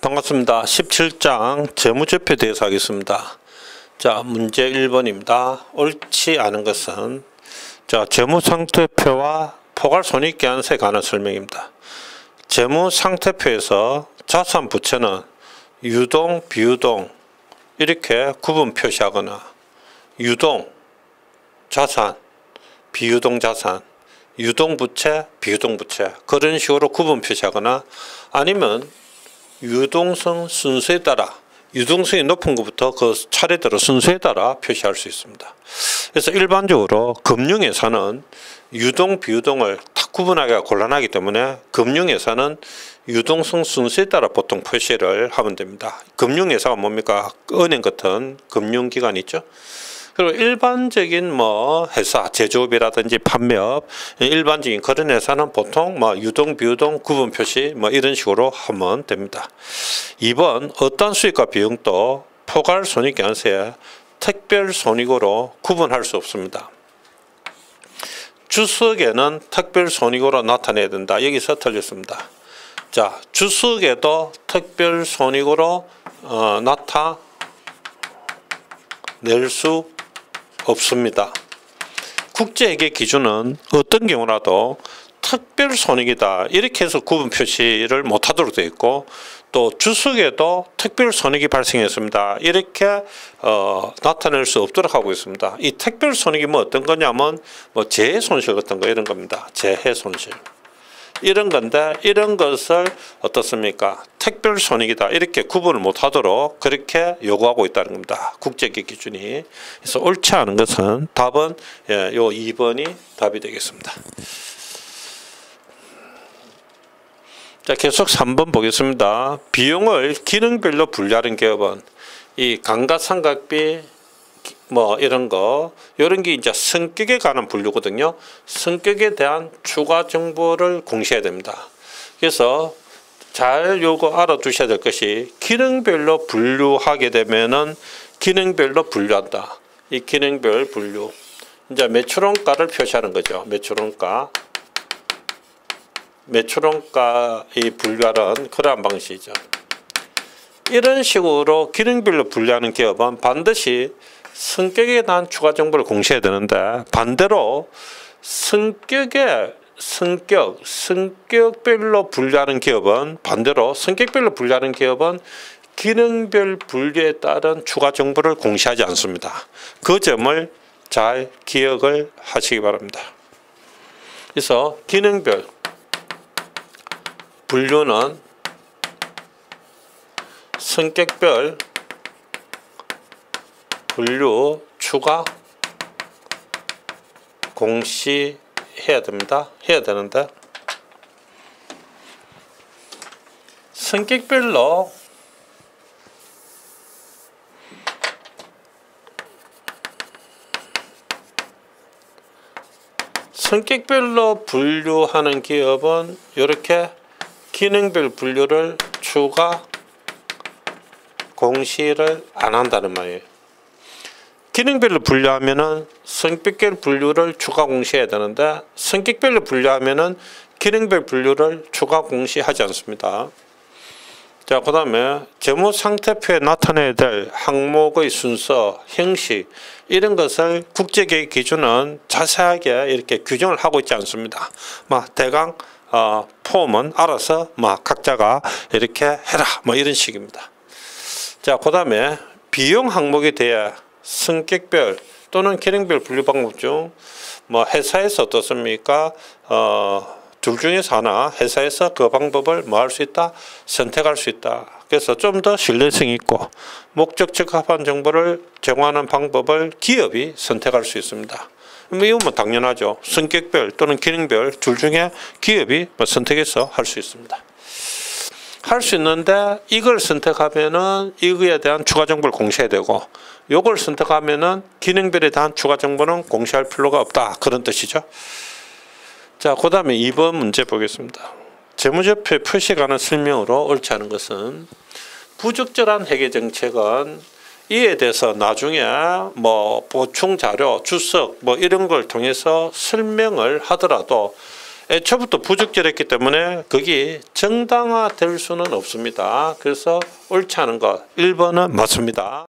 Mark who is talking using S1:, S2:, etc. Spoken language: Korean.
S1: 반갑습니다. 17장 재무제표에 대해서 하겠습니다. 자, 문제 1번입니다. 옳지 않은 것은 자, 재무상태표와 포괄손익계산서에 관한 설명입니다. 재무상태표에서 자산 부채는 유동, 비유동 이렇게 구분 표시하거나 유동 자산, 비유동 자산, 유동 부채, 비유동 부채 그런 식으로 구분 표시하거나 아니면 유동성 순서에 따라 유동성이 높은 것부터 그 차례대로 순서에 따라 표시할 수 있습니다. 그래서 일반적으로 금융회사는 유동, 비유동을 딱 구분하기가 곤란하기 때문에 금융회사는 유동성 순서에 따라 보통 표시를 하면 됩니다. 금융회사가 뭡니까? 은행 같은 금융기관 있죠. 그리고 일반적인 뭐 회사 제조업이라든지 판매업 일반적인 그런 회사는 보통 뭐 유동 비유동 구분 표시 뭐 이런 식으로 하면 됩니다. 2번 어떤 수익과 비용도 포괄 손익계산서에 특별 손익으로 구분할 수 없습니다. 주석에는 특별 손익으로 나타내야 된다. 여기서 틀렸습니다. 자, 주석에도 특별 손익으로 어, 나타낼 수 없습니다. 국제회계 기준은 어떤 경우라도 특별 손익이다 이렇게 해서 구분 표시를 못하도록 되어 있고 또 주석에도 특별 손익이 발생했습니다 이렇게 어, 나타낼 수 없도록 하고 있습니다. 이 특별 손익이 뭐 어떤 거냐면 뭐 재해 손실 같은 거 이런 겁니다. 재해 손실. 이런 건데 이런 것을 어떻습니까? 특별 손익이다 이렇게 구분을 못하도록 그렇게 요구하고 있다는 겁니다. 국제기 기준이. 그래서 옳지 않은 것은 답은 예, 요 2번이 답이 되겠습니다. 자 계속 3번 보겠습니다. 비용을 기능별로 분류하는 기업은 이 감가상각비 뭐 이런 거 이런 게 이제 성격에 관한 분류거든요. 성격에 대한 추가 정보를 공시해야 됩니다. 그래서 잘 요거 알아두셔야 될 것이 기능별로 분류하게 되면은 기능별로 분류한다. 이 기능별 분류. 이제 매출원가를 표시하는 거죠. 매출원가. 매출원가 이 분류하는 그러한 방식이죠. 이런 식으로 기능별로 분류하는 기업은 반드시 성격에 대한 추가 정보를 공시해야 되는데 반대로 성격의 성격, 성격별로 분류하는 기업은 반대로 성격별로 분류하는 기업은 기능별 분류에 따른 추가 정보를 공시하지 않습니다. 그 점을 잘 기억을 하시기 바랍니다. 그래서 기능별 분류는 성격별 분류 추가 공시 해야 됩니다. 해야 되는데 성격별로 성격별로 분류하는 기업은 이렇게 기능별 분류를 추가 공시를 안 한다는 말이에요. 기능별로 분류하면은 성격별 분류를 추가 공시해야 되는데 성격별로 분류하면은 기능별 분류를 추가 공시하지 않습니다. 자, 그 다음에 재무 상태표에 나타내야 될 항목의 순서, 형식 이런 것을 국제계획 기준은 자세하게 이렇게 규정을 하고 있지 않습니다. 막 대강 어, 폼은 알아서 막 각자가 이렇게 해라 뭐 이런 식입니다. 자, 그 다음에 비용 항목에 대해 성격별 또는 기능별 분류 방법 중 뭐 회사에서 어떻습니까? 어, 둘 중에서 하나 회사에서 그 방법을 뭐 할 수 있다? 선택할 수 있다. 그래서 좀 더 신뢰성 있고 목적 적 합한 정보를 제공하는 방법을 기업이 선택할 수 있습니다. 뭐 이건 뭐 당연하죠. 성격별 또는 기능별 둘 중에 기업이 뭐 선택해서 할 수 있습니다. 할 수 있는데 이걸 선택하면은 이거에 대한 추가 정보를 공시해야 되고 요걸 선택하면은 기능별에 대한 추가 정보는 공시할 필요가 없다. 그런 뜻이죠. 자, 그 다음에 2번 문제 보겠습니다. 재무제표 표시가는 설명으로 옳지 않은 것은 부적절한 회계 정책은 이에 대해서 나중에 뭐 보충 자료, 주석 뭐 이런 걸 통해서 설명을 하더라도 애초부터 부적절했기 때문에 그게 정당화될 수는 없습니다. 그래서 옳지 않은 것 1번은 맞습니다.